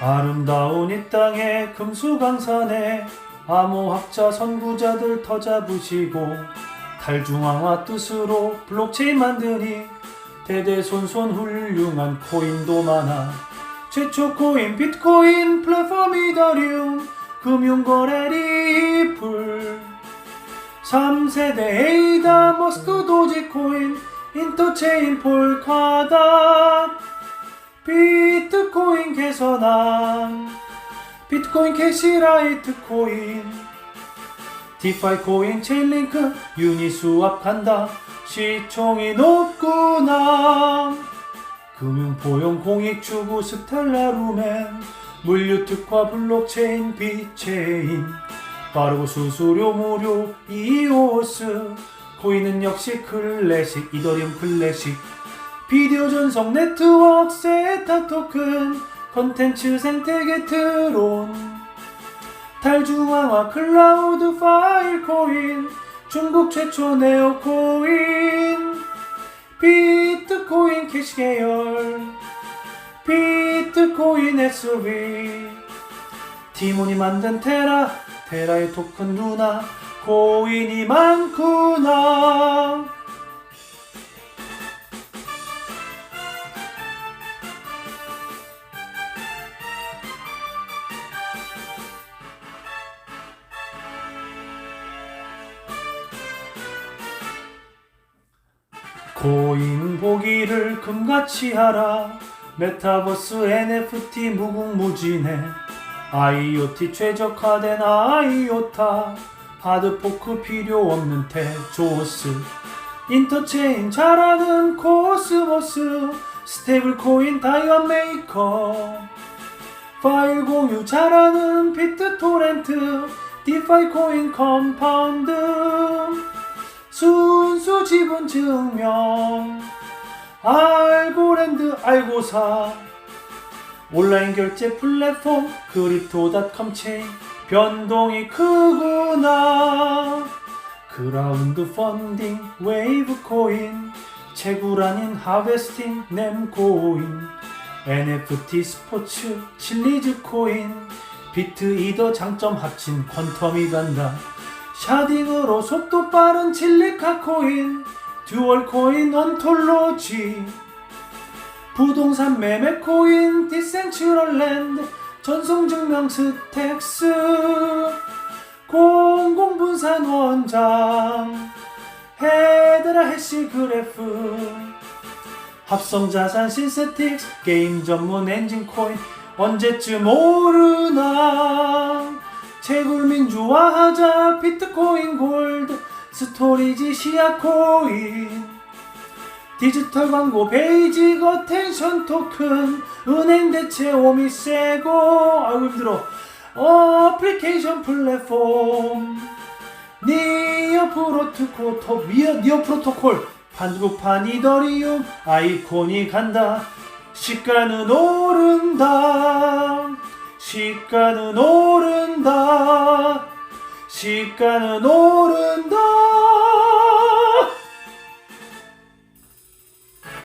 아름다운 이 땅에 금수강산에 암호학자 선구자들 터 잡으시고 탈중앙화 뜻으로 블록체인 만드니 대대손손 훌륭한 코인도 많아 최초 코인 비트코인 플랫폼 이더리움 금융거래 리플 3세대 에이다 머스크 도지코인 인터체인 폴카다 비트 코인 개선함 비트코인 캐시라이트 코인 디파이 코인 체인링크 유니스왑 간다. 시총이 높구나. 금융포용 공익 추구 스텔라루멘 물류특화 블록체인 비체인 빠르고 수수료 무료 이오스. 코인은 역시 클래식 이더리움 클래식. 비디오 전송 네트워크 세타 토큰 컨텐츠 생태계 트론. 탈중앙화 클라우드 파일 코인 중국 최초 네오 코인 비트코인 캐시 계열 비트코인 SB 티몬이 만든 테라 테라의 토큰 누나 코인이 많구나 코인 보기를 금같이 하라. 메타버스 NFT 무궁무진해. IoT 최적화된 아이오타. 하드포크 필요 없는 테조스. 인터체인 잘하는 코스모스. 스테이블 코인 다이아 메이커. 파일 공유 잘하는 비트 토렌트. 디파이 코인 컴파운드 순수 지분 증명. 알고랜드 알고사. 온라인 결제 플랫폼 크립토닷컴 체인. 변동이 크구나. 그라운드 펀딩 웨이브 코인. 채굴 아닌 하베스팅 nem코인. NFT 스포츠 칠리즈 코인. 비트 이더 장점 합친 퀀텀이 간다 샤딩으로 속도 빠른 칠리카 코인 듀얼 코인 언톨로지 부동산 매매 코인 디센츄럴랜드 전송증명 스택스 공공분산 원장 헤드라 해시 그래프 합성자산 신세틱스 게임 전문 엔진 코인 언제쯤 오르나 채굴민주화하자. 비트코인 골드 스토리지 시야 코인. 디지털 광고 베이직 어텐션 토큰. 은행 대체 오미 세고. 아이고 힘들어. 어플리케이션 플랫폼. 니어 프로토콜 미어 니어 프로토콜. 한국판 이더리움 아이콘이 간다. 시가는 오른다 시가는 오른다. 시가는 오른다